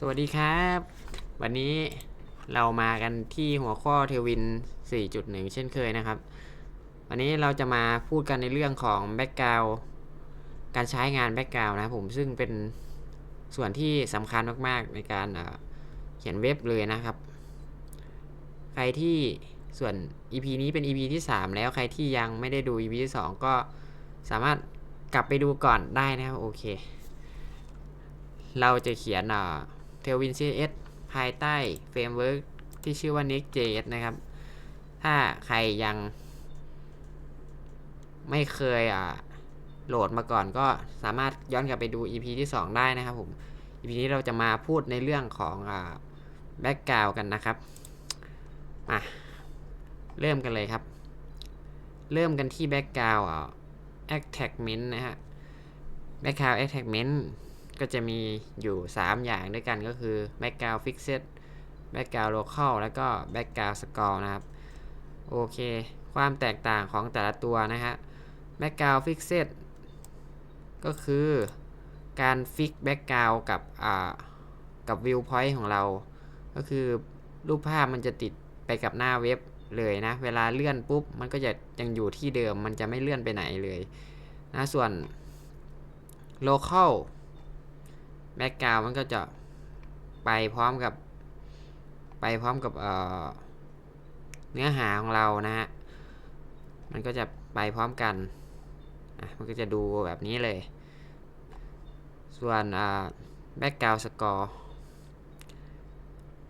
สวัสดีครับ วันนี้เรามากันที่หัวข้อเทวิน 4.1 เช่นเคยนะครับ วันนี้เราจะมาพูดกันในเรื่องของแบ็กกราวการใช้งานแบ็กกราวนะผมซึ่งเป็นส่วนที่สำคัญมากๆในการเขียนเว็บเลยนะครับ ใครที่ส่วน EP นี้เป็น EP ที่ 3 แล้วใครที่ยังไม่ได้ดู EP ที่ 2 ก็สามารถกลับไปดูก่อนได้นะครับโอเค เราจะเขียนอ่อ Tailwind CSS ภายใต้เฟรมเวิร์กที่ชื่อว่า Next.js นะครับ ถ้าใครยังไม่เคยอ่าโหลดมาก่อนก็สามารถย้อนกลับไปดู EP ที่ 2 ได้นะครับผม EP นี้เราจะมาพูดในเรื่องของอ่าแบ็กกราวกันนะครับมาเริ่มกันเลยครับ เริ่มกันที่แบ็กกราวอ่า attachment นะฮะ background attachment ก็จะมีอยู่ 3 อย่างด้วยกันก็คือ background fixed background local แล้วก็ background scroll นะครับ โอเค ความแตกต่างของแต่ละตัวนะฮะ background fixed ก็คือการฟิก background กับอ่ากับ viewpoint ของเรา ก็คือรูปภาพมันจะติดไปกับหน้าเว็บเลยนะ เวลาเลื่อนปุ๊บ มันก็จะยังอยู่ที่เดิม มันจะไม่เลื่อนไปไหนเลยนะ ส่วน local background มันก็จะไปพร้อมกับ ไปพร้อมกับเเนื้อหาของเรานะฮะ มันก็จะไปพร้อมกัน มันก็จะดูแบบนี้เลย ส่วน background score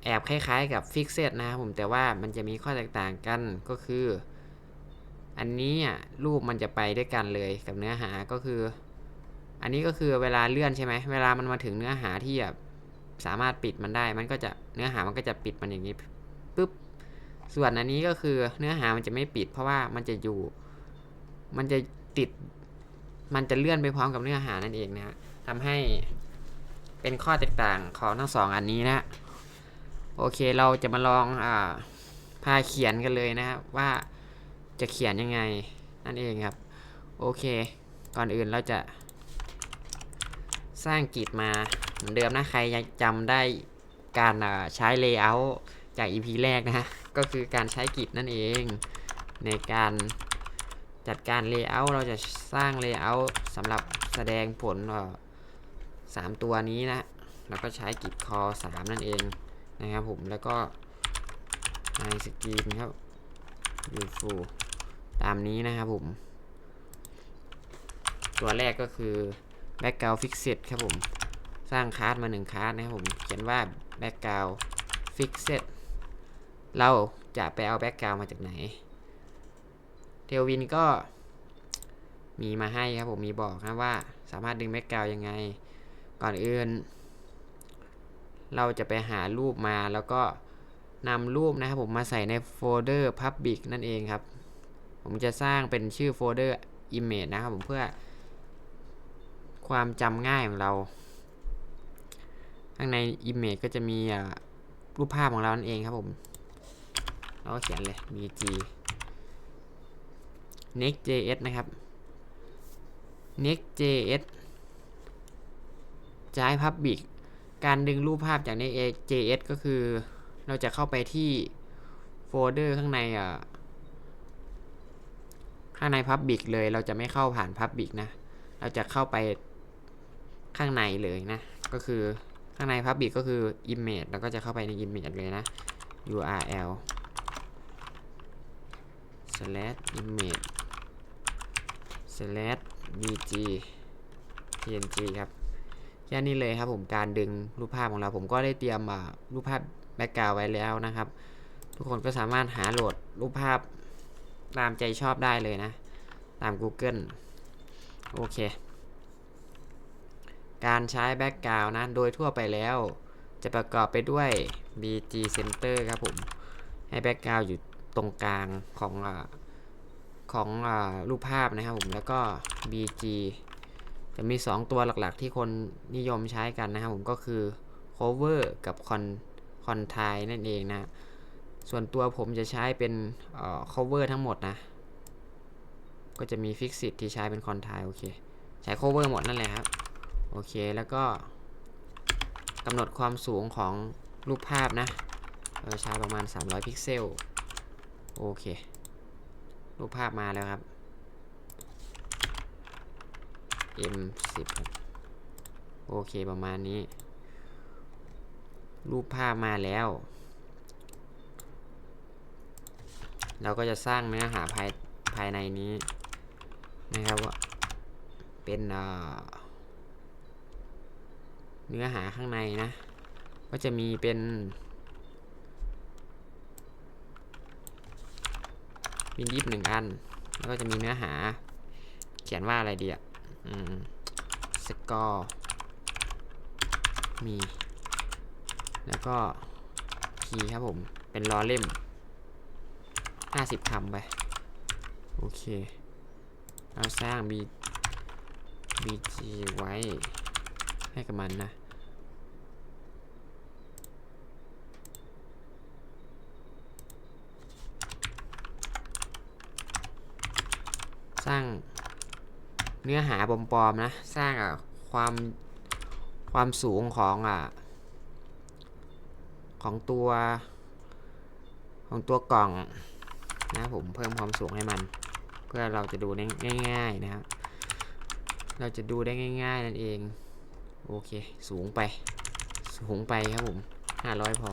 แอบคล้ายๆกับ fixed นะครับผมแต่ว่ามันจะมีข้อแตกต่างกันก็คือ อันนี้อะรูปมันจะไปด้วยกันเลยกับเนื้อหาก็คือ อันนี้ก็คือเวลาเลื่อนใช่ไหมเวลามันมาถึงเนื้อหาที่แบบสามารถปิดมันได้ มันก็จะเนื้อหามันก็จะปิดมันอย่างนี้ปุ๊บ ส่วนอันนี้ก็คือเนื้อหามันจะไม่ปิด เพราะว่ามันจะอยู่ มันจะติด มันจะเลื่อนไปพร้อมกับเนื้อหานั่นเองนะฮะทำให้เป็นข้อแตกต่างของทั้งสองอันนี้นะโอเคเราจะมาลองอ่าพาเขียนกันเลยนะครับว่าจะเขียนยังไงนั่นเองครับ โอเค ก่อนอื่นเราจะ สร้างกิจมาเหมือนเดิมนะใครยังจำได้การใช้ layout จาก EP แรกนะฮะก็คือการใช้กิจนั่นเองในการจัดการ layout เราจะสร้าง layout สำหรับแสดงผลสามตัวนี้นะแล้วก็ใช้กิจ call 3นั่นเองนะครับผมแล้วก็ i screen ครับ useful ตามนี้นะครับผม ตัวแรกก็คือ background fixed ครับผม สร้างคลาสมาหนึ่งคลาสนะครับผม เขียนว่า background fixed เราจะไปเอา background มาจากไหน เทลวินก็มีมาให้ครับผมมีบอกนะว่าสามารถดึง background ยังไง ก่อนอื่น เราจะไปหารูปมาแล้วก็นำรูปนะครับผมมาใส่ในโฟลเดอร์ public นั่นเองครับ ผมจะสร้างเป็นชื่อโฟลเดอร์ image นะครับผมเพื่อ ความจำง่ายของเรา ข้างใน image ก็จะมีรูปภาพของเรานั่นเองครับผม เราก็เขียนเลย bg next.js นะครับ next.js จะให้ public การดึงรูปภาพจาก next.js ก็คือ เราจะเข้าไปที่โฟลเดอร์ข้างในอะข้างใน Public เลยเราจะไม่เข้าผ่าน Public นะ เราจะเข้าไป ข้างในเลยนะ ก็คือข้างใน Public ก็คือ Image แล้วก็จะเข้าไปใน Image เลยนะ URL slash image slash bg png ครับแค่นี้เลยครับผมการดึงรูปภาพของเรา ผมก็ได้เตรียมรูปภาพแบ็กกราวไว้แล้วนะครับ ทุกคนก็สามารถหาโหลดรูปภาพตามใจชอบได้เลยนะ ตาม Google โอเค การใช้แบ็กกราวนะโดยทั่วไปแล้ว จะประกอบไปด้วย BG Center ครับผม ให้แบ็กกราวอยู่ตรงกลางของอของอรูปภาพนะครับผมแล้วก็ BG จะมี 2 ตัวหลักๆ ที่คนนิยมใช้กันนะครับผมก็คือ cover กับ con contai นั่นเองนะ ส่วนตัวผมจะใช้เป็น cover ทั้งหมดนะ ก็จะมี fixit ที่ใช้เป็น contai โอเค ใช้ cover หมดนั่นแหละครับ โอเคแล้วก็กำหนดความสูงของรูปภาพนะเราใช้ประมาณ 300 พิกเซล โอเค รูปภาพมาแล้วครับ M10 ครับโอเคประมาณนี้ รูปภาพมาแล้ว เราก็จะสร้างเนื้อหาภายภายในนี้นะครับว่าเป็นอ่อ เนื้อหาข้างในนะ ก็จะมีเป็น มียิบหนึ่งอัน แล้วก็จะมีเนื้อหา เขียนว่าอะไรดีอะอืมสกอร์มี แล้วก็คีย์ครับผม เป็นล้อเล่ม 50คำไป โอเค เราสร้าง B BG ไว้ ให้กับมันนะ สร้างเนื้อหาปลอมๆนะ สร้างอะความความสูงของอะของตัวของตัวกล่องนะผมเพิ่มความสูงให้มัน เพื่อเราจะดูได้ง่าย ๆนะครับ เราจะดูได้ง่าย ๆ นั่นเอง โอเค สูงไป สูงไปครับผม500พอ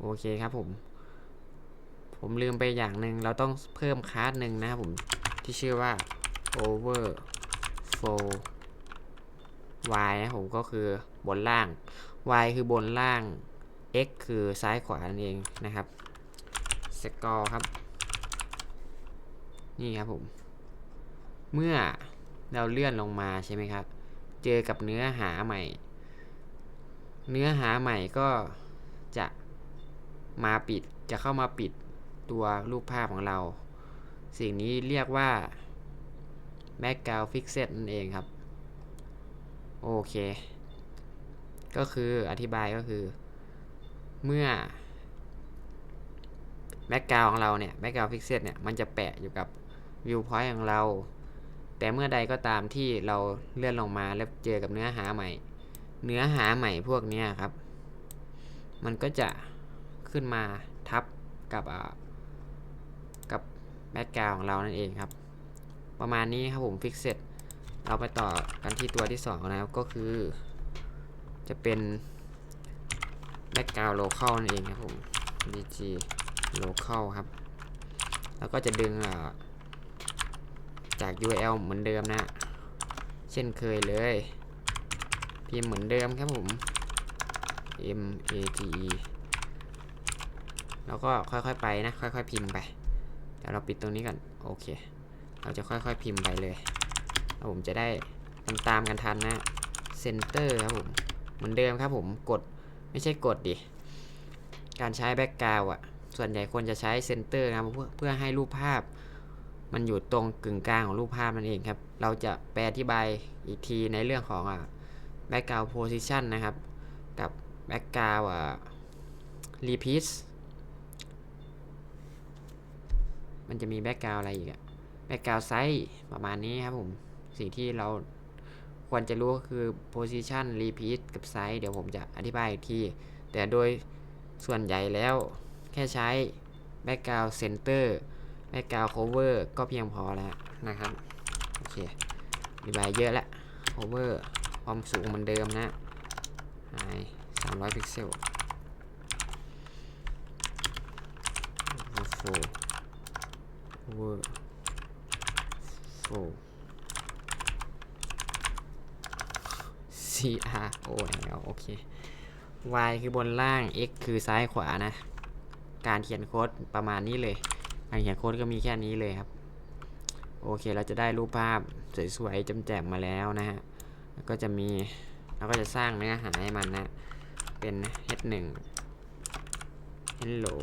โอเคครับผม ผมลืมไปอย่างหนึ่งเราต้องเพิ่มคลาสหนึ่งนะครับผม ที่ชื่อว่า overflow y นะผมก็คือบนล่าง y คือบนล่าง x คือซ้ายขวานั่นเองนะครับ score ครับ นี่ครับผม เมื่อเราเลื่อนลงมาใช่ไหมครับ เจอกับเนื้อหาใหม่ เนื้อหาใหม่ก็จะมาปิดจะเข้ามาปิดตัวรูปภาพของเรา สิ่งนี้เรียกว่า background fixed นั่นเองครับ โอเค ก็คืออธิบายก็คือ เมื่อ background ของเราเนี่ย background fixed เนี่ย มันจะแปะอยู่กับ viewpoint ของเรา แต่เมื่อใดก็ตามที่เราเลื่อนลงมาแล้วเจอกับเนื้อหาใหม่ เนื้อหาใหม่พวกนี้ครับ มันก็จะขึ้นมาทับกับกับแบ็กกราวของเรานั่นเองครับ ประมาณนี้ครับผมฟิกเซตเราไปต่อกันที่ตัวที่ 2 นะครับ ก็คือ จะเป็นแบ็กกราวโลเคอลนั่นเองครับผม dg local ครับ แล้วก็จะดึงอ่า จาก URL เหมือนเดิมนะ เช่นเคยเลยพิมพ์เหมือนเดิมครับผม M A G E แล้วก็ค่อยๆไปนะ ค่อย ๆ พิมพ์ไปเดี๋ยวเราปิดตรงนี้ก่อนโอเค เราจะค่อยๆพิมพ์ไปเลยแล้วผมจะได้ตามๆกันทันนะ Center ครับผมเหมือนเดิมครับผมกดไม่ใช่กดดิการใช้แบ็กกราวอะส่วนใหญ่คนจะใช้เซนเตอร์นะเพื่อเพื่อให้รูปภาพ มันอยู่ตรงกึ่งกลางของรูปภาพนั่นเองครับ เราจะแปลอธิบายอีกทีในเรื่องของอะ background position นะครับ กับ background อะ repeat มันจะมี background อะไรอีกอะ background size ประมาณนี้ครับผม สิ่งที่เราควรจะรู้ก็คือ position repeat กับ size เดี๋ยวผมจะอธิบายอีกที แต่โดยส่วนใหญ่แล้วแค่ใช้ background center background cover ก็เพียงพอแล้วนะครับ โอเคอธิบายเยอะแล้ว cover ความสูงเหมือนเดิมนะ high 300พิกเซล overflow overflow C R O L โอเค Y คือบนล่าง X คือซ้ายขวานะ การเขียนโค้ดประมาณนี้เลย การเขียนโค้ดก็มีแค่นี้เลยครับ โอเคเราจะได้รูปภาพสวยๆจำแจมมาแล้วนะฮะแล้วก็จะมีเราก็จะสร้างเนื้อหาให้มันนะเป็น h1 hello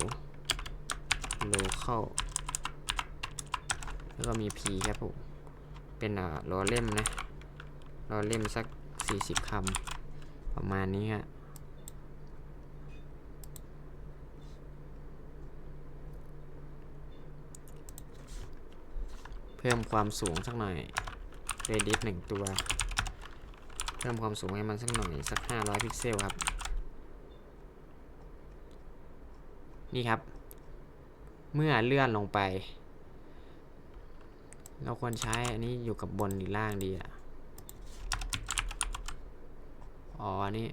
local แล้วก็มี p ครับผมเป็นอ่ารอเล่มนะรอเล่มสัก 40คำประมาณนี้ฮะ พิ่มความสูงสักหน่อย Redis หนึ่งตัว เพิ่มความสูงให้มันสักหน่อยสัก 500 พิกเซลครับ นี่ครับ เมื่อเลื่อนลงไป เราควรใช้อันนี้อยู่กับบนหรือล่างดีอะ อ๋ออันนี้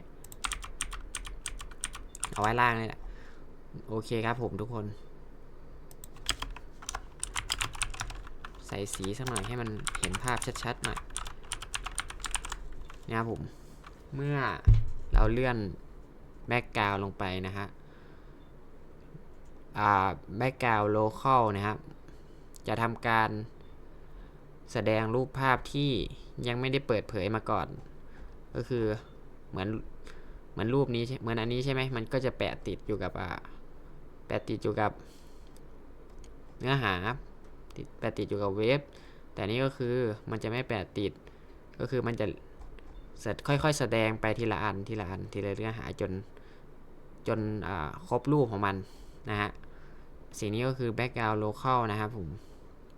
เอาไว้ล่างนี่แหละ โอเคครับผมทุกคน ใส่สีสักหน่อยให้มันเห็นภาพชัดๆหน่อยนะครับผม เมื่อเราเลื่อนแบ็กกราวลงไปนะฮะแบ็กกราวโลเคอลนะครับ จะทำการแสดงรูปภาพที่ยังไม่ได้เปิดเผยมาก่อน ก็คือเหมือนเหมือนรูปนี้เหมือนอันนี้ใช่ไหมมันก็จะแปะติดอยู่กับอ่าแปะติดอยู่กับ เนื้อหา ติดแปะติดอยู่กับเว็บแต่นี่ก็คือมันจะไม่แปะติด ก็คือมันจะค่อยๆ แสดงไปทีละอันทีละอันทีละเนื้อหาจนจนครบรูปของมันนะฮะสิ่งนี้ก็คือ background local นะครับผม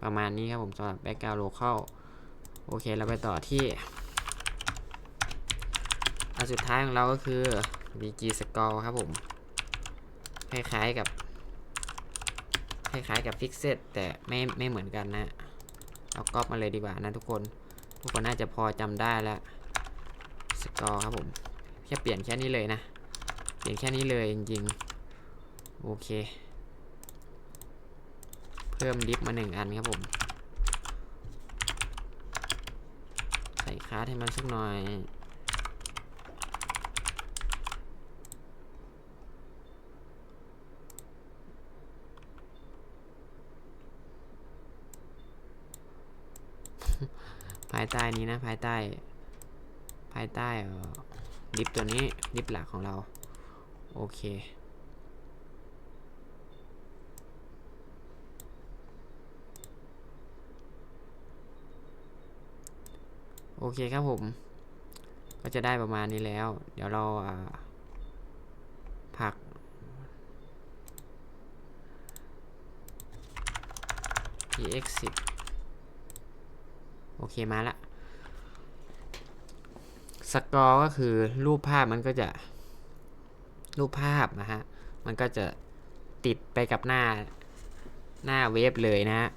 ประมาณนี้ครับผมสำหรับ background local โอเคเราไปต่อที่อันสุดท้ายของเราก็คือ VG Score ครับผม คล้ายๆกับ คล้ายๆกับ Fixed แต่ไม่ไม่เหมือนกันนะ เอาก๊อปมาเลยดีกว่านะทุกคน ทุกคนน่าจะพอจำได้แล้วสกอร์ครับผม แค่เปลี่ยนแค่นี้เลยนะ เปลี่ยนแค่นี้เลยจริงๆ โอเค เพิ่มดิฟมาหนึ่งอันครับผม ใส่คาร์ดให้มันสักหน่อย ใต้นี้นะ ภายใต้ ภายใต้ดิฟตัวนี้ดิฟหลักของเรา โอเคโอเคครับผม ก็จะได้ประมาณนี้แล้ว เดี๋ยวเราผัก px 10โอเคมาละ สกอร์ก็คือรูปภาพมันก็จะ รูปภาพนะฮะ มันก็จะติดไปกับหน้าหน้าเว็บเลยนะฮะ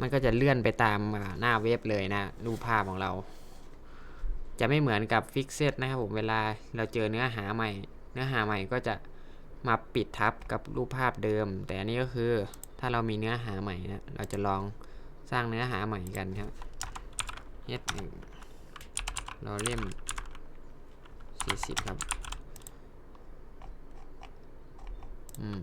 มันก็จะเลื่อนไปตามหน้าเว็บเลยนะ รูปภาพของเรา จะไม่เหมือนกับฟิกเซตนะครับผม เวลาเราเจอเนื้อหาใหม่ เนื้อหาใหม่ก็จะมาปิดทับกับรูปภาพเดิม แต่อันนี้ก็คือถ้าเรามีเนื้อหาใหม่นะ เราจะลองสร้างเนื้อหาใหม่กันครับ h หนึ่งเราเล่ม สี่สิบครับ อืม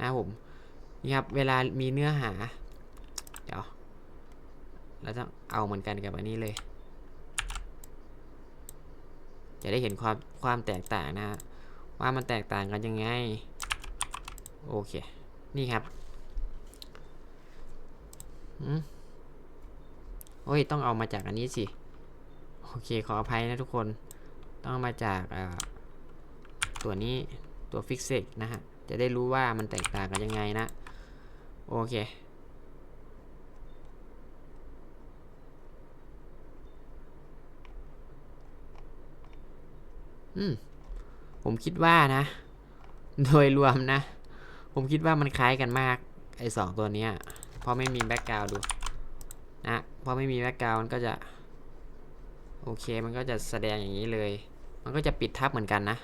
นะผม นี่ครับ เวลามีเนื้อหา เดี๋ยว เราต้องเอาเหมือนกันกับอันนี้เลย จะได้เห็นความความแตกต่างนะฮะว่ามันแตกต่างกันยังไง โอเค นี่ครับ อืม โอ้ย ต้องเอามาจากอันนี้สิ โอเค ขออภัยนะทุกคน ต้องมาจากตัวนี้ ตัวฟิกเซกนะฮะ จะได้รู้ว่ามันแตกต่างกันยังไงนะ โอเค อืม ผมคิดว่านะ โดยรวมนะ ผมคิดว่ามันคล้ายกันมาก ไอสองตัวนี้เพอไม่มีแบ็กกราวดู นะพอไม่มีแบ็กกราวมันก็จะโอเคมันก็จะแสดงอย่างนี้เลย มันก็จะปิดทับเหมือนกันนะ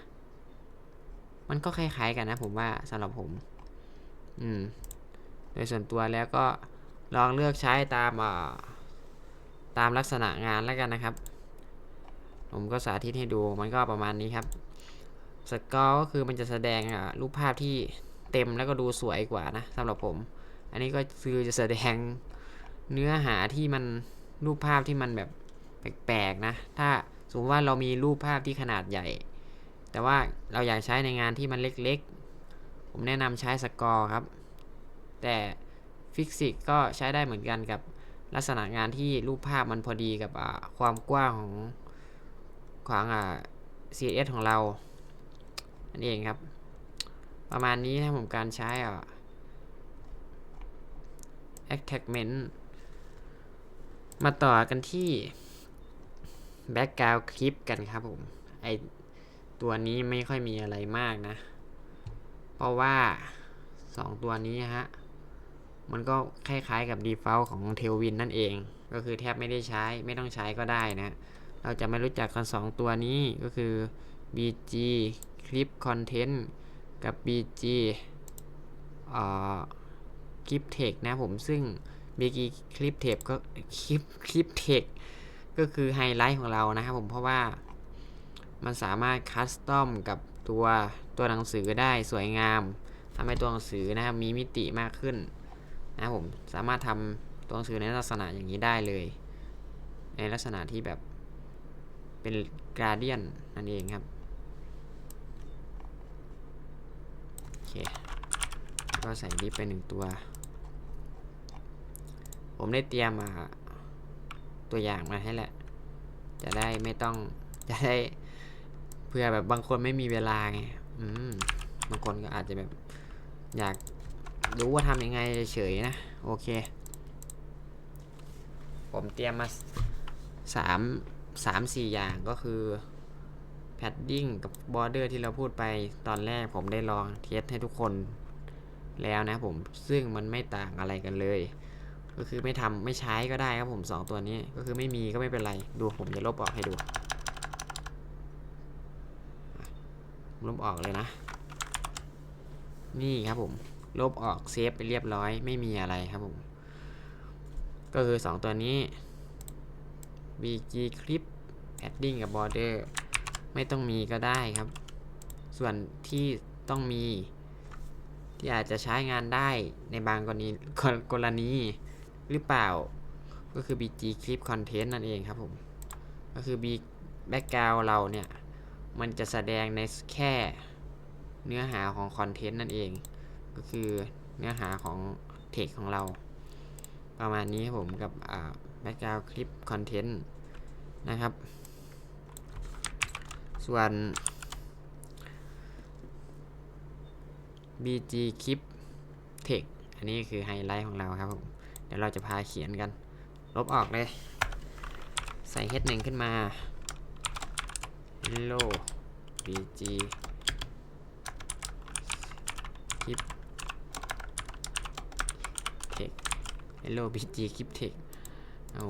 มันก็คล้ายๆกันนะผมว่าสำหรับผม อืม โดยส่วนตัวแล้วก็ลองเลือกใช้ตามตามลักษณะงานแล้วกันนะครับ ผมก็สาธิตให้ดูมันก็ประมาณนี้ครับสกอก็คือมันจะแสดงรูปภาพที่เต็มแล้วก็ดูสวยกว่านะสำหรับผม อันนี้ก็คือจะแสดง เนื้อหาที่มันรูปภาพที่มันแบบแปลกๆนะ ถ้าสมมติว่าเรามีรูปภาพที่ขนาดใหญ่ แต่ว่าเราอยากใช้ในงานที่มันเล็กๆ ผมแนะนำใช้สกอร์ครับ แต่ฟิสิกก็ใช้ได้เหมือนกันกับลักษณะงานที่รูปภาพมันพอดีกับความกว้างของของอ่า CSS ของเรานั่นเองครับ ประมาณนี้นะผมการใช้อ่า attachment มาต่อกันที่แบ็กกราวคลิปกันครับผม ไอตัวนี้ไม่ค่อยมีอะไรมากนะ เพราะว่า 2 ตัวนี้ฮะ มันก็คล้ายๆกับ default ของ t a i l w i n นั่นเอง ก็คือแทบไม่ได้ใช้ไม่ต้องใช้ก็ได้นะ เราจะไม่รู้จักกัน 2 ตัวนี้ก็คือ BG Clip Content กับ BG เอ่อ Clip Text นะผมซึ่ง BG Clip Text ก็ Clip Clip Text ก็คือไฮไลท์ของเรานะครับผมเพราะว่ามันสามารถคัสตอมกับตัวตัวหนังสือได้สวยงามทำให้ตัวหนังสือนะครับมีมิติมากขึ้นนะครับผมสามารถทำตัวหนังสือในลักษณะอย่างนี้ได้เลย ในลักษณะที่แบบเป็นกราเดียนนั่นเองครับโอเคก็ใส่ดิฟไปหนึ่งตัว ผมได้เตรียมมาตัวอย่างมาให้แหละ จะได้ไม่ต้องจะได้เพื่อแบบบางคนไม่มีเวลาไงอืมบางคนก็อาจจะแบบอยากรู้ว่าทำยังไงเฉยๆนะ โอเค ผมเตรียมมาสามสามสี่อย่างก็คือแพดดิ้งกับบอร์เดอร์ที่เราพูดไปตอนแรกผมได้ลองเทสให้ทุกคนแล้วนะผมซึ่งมันไม่ต่างอะไรกันเลย ก็คือไม่ทำไม่ใช้ก็ได้ครับผมสองตัวนี้ก็คือไม่มีก็ไม่เป็นไร ดูผมจะลบออกให้ดูลบออกเลยนะ นี่ครับผม ลบออกเซฟไปเรียบร้อย ไม่มีอะไรครับผม ก็คือ 2 ตัวนี้ BG Clip adding กับ Border ไม่ต้องมีก็ได้ครับ ส่วนที่ต้องมีที่อาจจะใช้งานได้ในบางกรณีกรณี หรือเปล่า ก็คือ BG Clip Content นั่นเองครับผม ก็คือ B Background เราเนี่ย มันจะแสดงในแค่เนื้อหาของคอนเทนต์นั่นเอง ก็คือเนื้อหาของเทคของเรา ประมาณนี้ครับผมกับแบ็กกราวคลิปคอนเทนต์นะครับ ส่วน BG คลิปเทคอันนี้คือไฮไลท์ของเราครับผม เดี๋ยวเราจะพาเขียนกัน ลบออกเลย ใส่ H1 ขึ้นมา Hello BG คลิป Text Hello BG คลิป Text เอา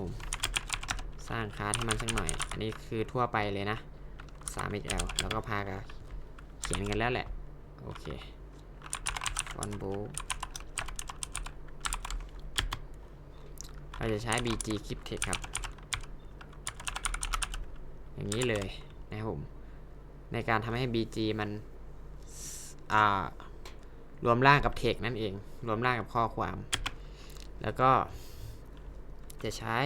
สร้างคลาสให้มันสักหน่อย อันนี้คือทั่วไปเลยนะ 3XL แล้วก็พากันเขียนกันแล้วแหละ โอเคฟอนโบ เราจะใช้ BG คลิป Text ครับ อย่างนี้เลยนะครับผม ในการทำให้ BG มันรวมร่างกับเทคนั่นเอง รวมร่างกับข้อความ แล้วก็จะใช้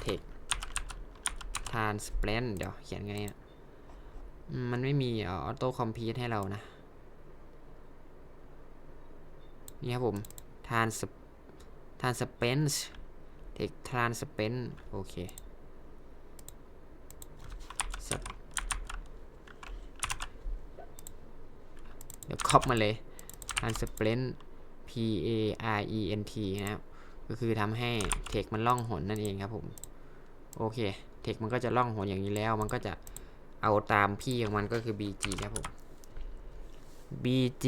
เทค transparent เดี๋ยวเขียนไงอะมันไม่มีออโต้คอมพิวให้เรานะ นี่ครับผม trans transparent text transparent โอเค เดี๋ยวครอบมาเลย transparent p a r e n t นะครับก็คือทำให้เทคมันล่องหนนั่นเองครับผม โอเคเทคมันก็จะล่องหนอย่างนี้แล้ว มันก็จะเอาตามพี่ของมันก็คือ bg ครับผม bg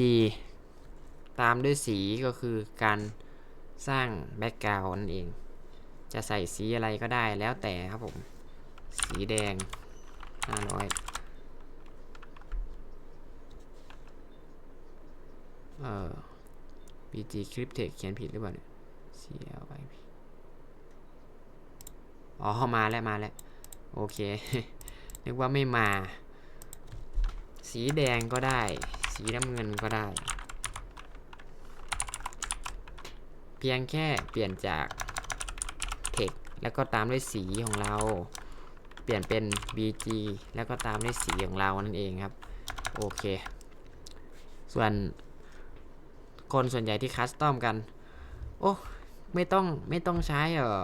ตามด้วยสีก็คือการ สร้างแบ็กกราวน์นั่นเอง จะใส่สีอะไรก็ได้แล้วแต่ครับผม สีแดง 500 เอ่อ BG Cryptex เขียนผิดหรือเปล่าเนี่ย CLIP อ๋อ มาแล้ว มาแล้ว โอเค นึกว่าไม่มา สีแดงก็ได้ สีน้ำเงินก็ได้ เพียงแค่เปลี่ยนจาก text แล้วก็ตามด้วยสีของเรา เปลี่ยนเป็น BG แล้วก็ตามด้วยสีของเรานั่นเองครับ โอเค ส่วนคนส่วนใหญ่ที่คัสตอมกัน โอ้ไม่ต้องไม่ต้องใช้เอ่อ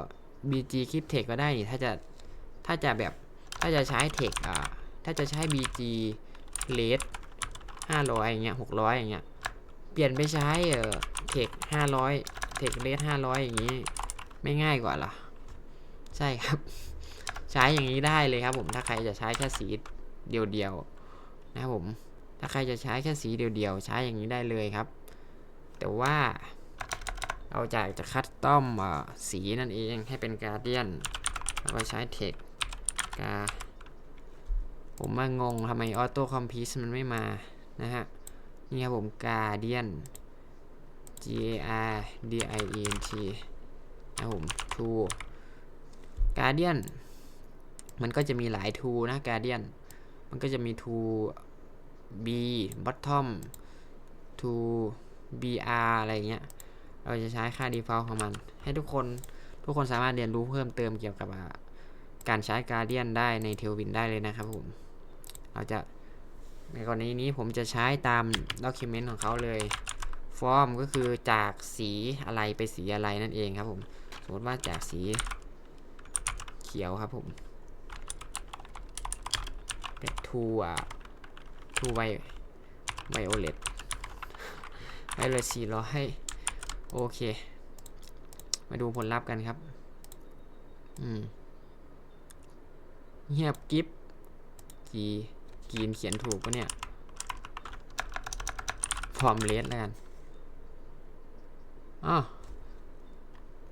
BG คลิปเทคก็ได้นี่ถ้าจะถ้าจะแบบถ้าจะใช้เทคอ่าถ้าจะใช้ BG เลสห้าร้อยอย่างเงี้ยหกร้อยอย่างเงี้ย เปลี่ยนไปใช้เอ่อเทคห้าร้อย เทคเลสห้าร้อยอย่างงี้ ไม่ง่ายกว่าเหรอ ใช่ครับ ใช้อย่างนี้ได้เลยครับผมถ้าใครจะใช้แค่สีเดียวๆนะครับผมถ้าใครจะใช้แค่สีเดียวๆ ใช้อย่างนี้ได้เลยครับ แต่ว่าเราจะจะคัดต้อมสีนั่นเองให้เป็นการเดียนแล้วก็ใช้เทคกาผมว่างงทำไมออโต้คอมพิวมันไม่มานะฮะนี่ครับผมการเดียน R D I E N T นะครับผม to Guardian มันก็จะมีหลาย to นะ Guardian มันก็จะมี to B bottom to BR อะไรเงี้ย เราจะใช้ค่า default ของมัน ให้ทุกคนทุกคนสามารถเรียนรู้เพิ่มเติมเกี่ยวกับการใช้ Guardian ได้ใน Tailwind ได้เลยนะครับผม เราจะในกรณีนี้ผมจะใช้ตาม document ของเขาเลย ฟอร์มก็คือจากสีอะไรไปสีอะไรนั่นเองครับผมสมมติว่าจากสีเขียวครับผมเป็นทูอะทูไวไวโอเลตไวเลยสี่ร้อยโอเค มาดูผลลัพธ์กันครับ อืมเงียบกิฟกีกีนเขียนถูกปะเนี่ย ฟอร์มเลสแล้วกัน อ้าว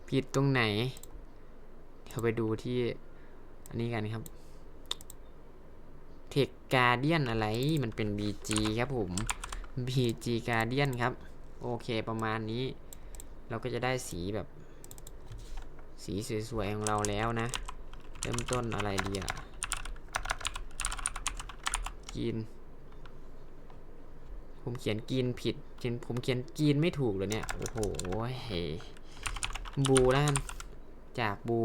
ผิดตรงไหน เดี๋ยวไปดูที่อันนี้กันครับเทคการเดียนอะไรมันเป็น BG ครับผม BG การเดียนครับ โอเคประมาณนี้ เราก็จะได้สีแบบ สีสวยๆของเราแล้วนะ เริ่มต้นอะไรดีอะกิน ผมเขียนกินผิดเขียนผมเขียนกินไม่ถูกเลยเนี่ย โอ้โหเฮบูล้วกันจากบู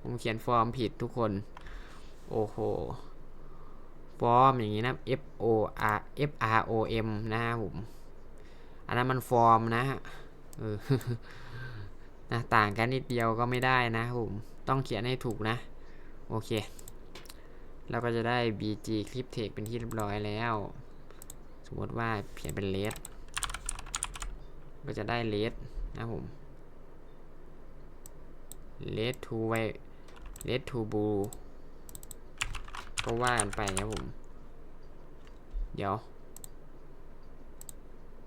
ผมเขียนฟอร์มผิดทุกคน โอ้โห ฟอร์มอย่างนี้นะ F O R F R O M นะผม อันนั้นมันฟอร์มนะฮะเออนะต่างกันนิดเดียวก็ไม่ได้นะผม ต้องเขียนให้ถูกนะ โอเค เราก็จะได้ bg clip text เป็นที่เรียบร้อยแล้ว สมมติว่าเขียนเป็น red ก็จะได้ red นะผม red to white red to blue ก็ว่ากันไปครับผม เดี๋ยว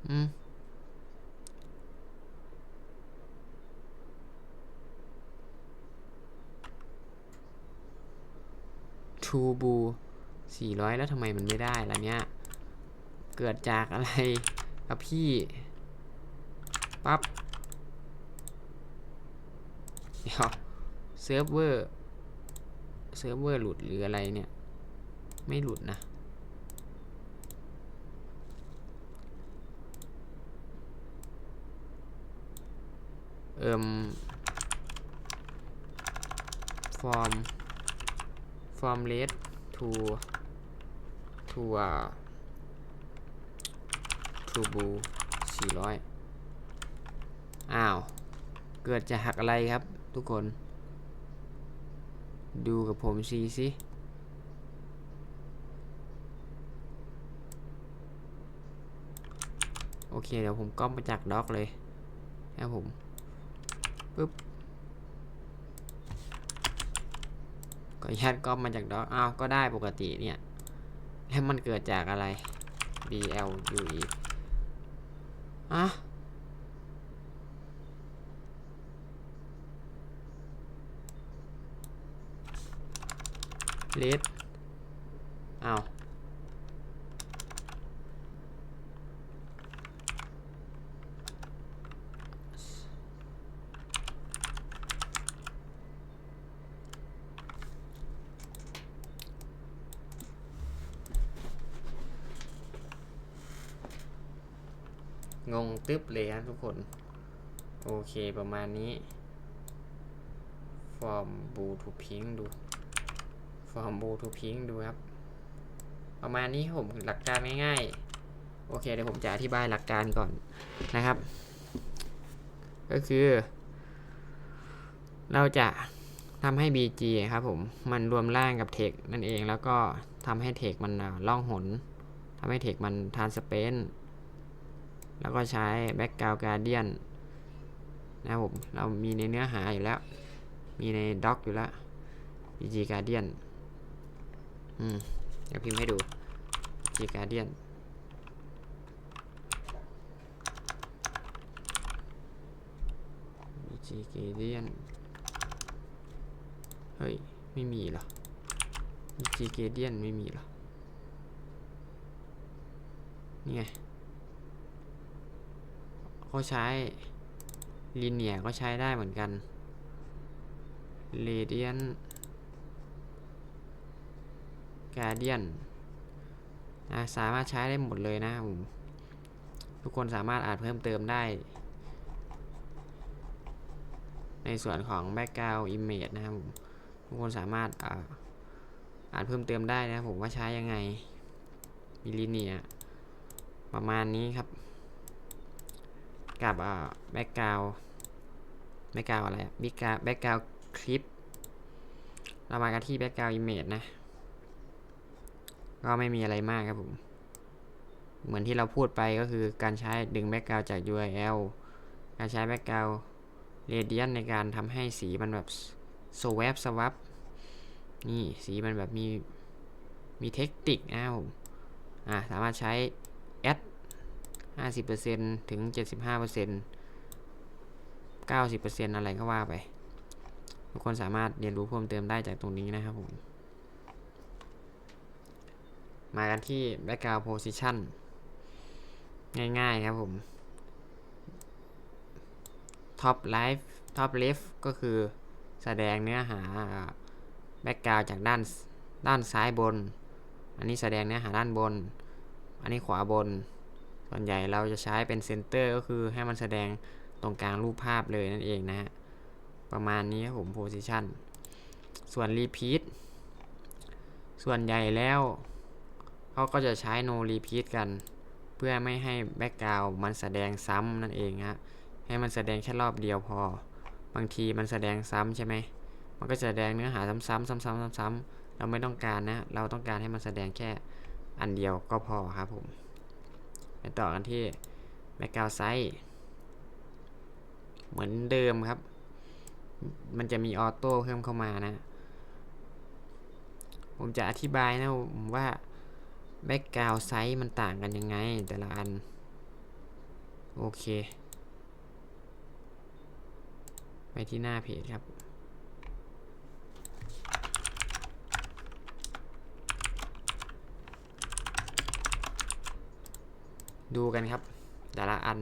อืม ทูบูสี่ร้อยแล้วทำไมมันไม่ได้ล่ะเนี่ย เกิดจากอะไรครับพี่ ปับ๊บเดี๋ยวเซิร์ฟเวอร์ เซิร์ฟเวอร์หลุดหรืออะไรเนี่ย ไม่หลุดนะ เอิมฟอร์ม from red to to uh to blue 400 อ้าว เกิดจะหักอะไรครับทุกคน ดูกับผมซีสิโอเค เดี๋ยวผมก๊อปมาจากด็อกเลยนะผมปึ๊บ ก็ญาตก๊อปมาจากด็อกอ้าวก็ได้ปกติเนี่ย แล้วมันเกิดจากอะไร B L U E อะเลดอ้าว งงตึ๊บเลยครับทุกคน โอเคประมาณนี้ฟอร์มบูทูพิงดูฟอร์มบูทูพิงดูครับ ประมาณนี้ครับผมหลักการง่ายๆ โอเคเดี๋ยวผมจะอธิบายหลักการก่อนนะครับ ก็คือ เราจะทำให้ BG ครับผม มันรวมร่างกับเทคนั่นเองแล้วก็ทำให้เทคมันล่องหนทำให้เทคมันทานสเปน แล้วก็ใช้แบ็กกราวการเดียนนะครับผม เรามีในเนื้อหาอยู่แล้ว มีในด็อกอยู่แล้ว BG Guardian อืม เดี๋ยวพิมพ์ให้ดู BG Guardian BG Guardian เฮ้ย ไม่มีเหรอ BG Guardian ไม่มีเหรอ นี่ไง เขาใช้ลีเนียก็ใช้ได้เหมือนกัน Radiant Guardian นสามารถใช้ได้หมดเลยนะครับผมทุกคนสามารถอ่านเพิ่มเติมได้ ในส่วนของ Background Image นะครับผมทุกคนสามารถอ่าอานเพิ่มเติมได้นะครับผมว่าใช้ยังไงมีลีเนียประมาณนี้ครับ กับอ่า Background แบ็กกราวอะไรบิ๊กราวแบ็กกราวคลิป เรามากันที่แบ็กกราวอิมเมจนะ ก็ไม่มีอะไรมากครับผม เหมือนที่เราพูดไปก็คือการใช้ดึงแบ็กกราวจาก URL การใช้แบ็กกราวเรเดียนในการทำให้สีมันแบบสว a ปสวับนี่สีมันแบบมีมีเทคนิคนะครับผมอ่าสามารถใช้ 50%ถึง 75% 90%อะไรก็ว่าไป ทุกคนสามารถเรียนรู้เพิ่มเติมได้จากตรงนี้นะครับผม มากันที่ background position ง่ายๆครับผม top left top left ก็คือแสดงเนื้อหา background จากด้านด้านซ้ายบน อันนี้แสดงเนื้อหาด้านบน อันนี้ขวาบน ส่วนใหญ่เราจะใช้เป็นเซนเตอร์ก็คือให้มันแสดงตรงกลางรูปภาพเลยนั่นเองนะฮะ ประมาณนี้ครับผม position ส่วน repeat ส่วนใหญ่แล้วเขาก็จะใช้ no repeat กัน เพื่อไม่ให้ background มันแสดงซ้ำนั่นเองฮะให้มันแสดงแค่รอบเดียวพอ บางทีมันแสดงซ้ำใช่ไหมมันก็จะแสดงเนื้อหาซ้ำๆซ้ำๆซ้ำๆเราไม่ต้องการนะ เราต้องการให้มันแสดงแค่อันเดียวก็พอครับผม ไปต่อกันที่ background size เหมือนเดิมครับ มันจะมีออโต้เพิ่มเข้ามานะ ผมจะอธิบายนะว่าแบ็กกราวไซส์มันต่างกันยังไงแต่ละอัน โอเค ไปที่หน้าเพจครับ ดูกันครับ แต่ละอัน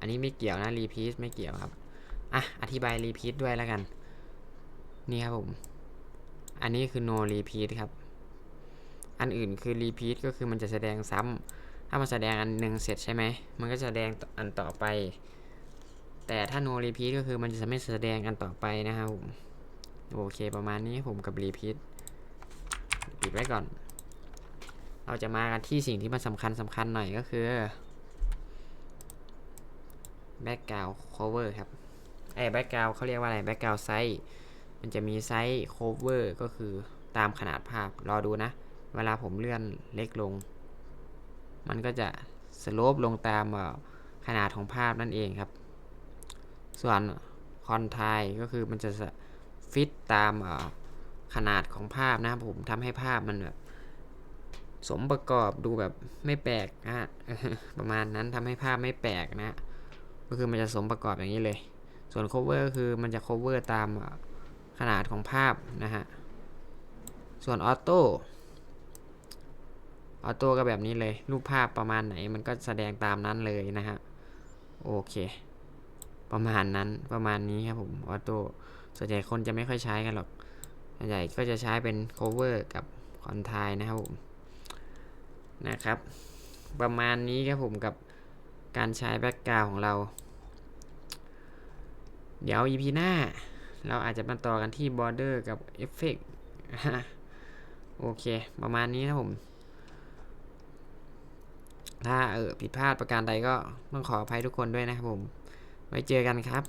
อันนี้ไม่เกี่ยวนะรีพีทไม่เกี่ยวครับ อะ อธิบายรีพีทด้วยแล้วกัน นี่ครับผม อันนี้คือ no repeat ครับ อันอื่นคือ repeat ก็คือมันจะแสดงซ้ำ ถ้ามันแสดงอันหนึ่งเสร็จใช่ไหม มันก็จะแสดงอันต่อไป แต่ถ้า no repeat ก็คือมันจะไม่แสดงอันต่อไปนะครับผม โอเคประมาณนี้ผมกับ repeat ปิดไว้ก่อน เราจะมากันที่สิ่งที่มันสำคัญสำคัญหน่อยก็คือ background cover ครับไอ้ background เขาเรียกว่าอะไร background size มันจะมีไซส์ cover ก็คือตามขนาดภาพ รอดูนะ เวลาผมเลื่อนเล็กลง มันก็จะสโลปลงตามขนาดของภาพนั่นเองครับ ส่วนคอนทายก็คือมันจะ ฟิตตามขนาดของภาพนะครับผมทำให้ภาพมันแบบสมประกอบดูแบบไม่แปลกนะฮะประมาณนั้นทำให้ภาพไม่แปลกนะก็คือมันจะสมประกอบอย่างนี้เลย ส่วน cover ก็คือมันจะ cover ตามขนาดของภาพนะฮะส่วนออโต้ออโต้ก็แบบนี้เลย รูปภาพประมาณไหนมันก็แสดงตามนั้นเลยนะฮะ โอเค ประมาณนั้นประมาณนี้ครับผม ออโต้ ส่วนใหญ่คนจะไม่ค่อยใช้กันหรอกส่วนใหญ่ก็จะใช้เป็น cover กับคอนทายนะครับผมนะครับ ประมาณนี้ครับผมกับการใช้แบ็กกราวของเรา เดี๋ยว EP หน้า เราอาจจะมาต่อกันที่ border กับ effect โอเค ประมาณนี้นะผม ถ้าเออผิดพลาดประการใดก็ต้องขออภัยทุกคนด้วยนะครับผม ไว้เจอกันครับ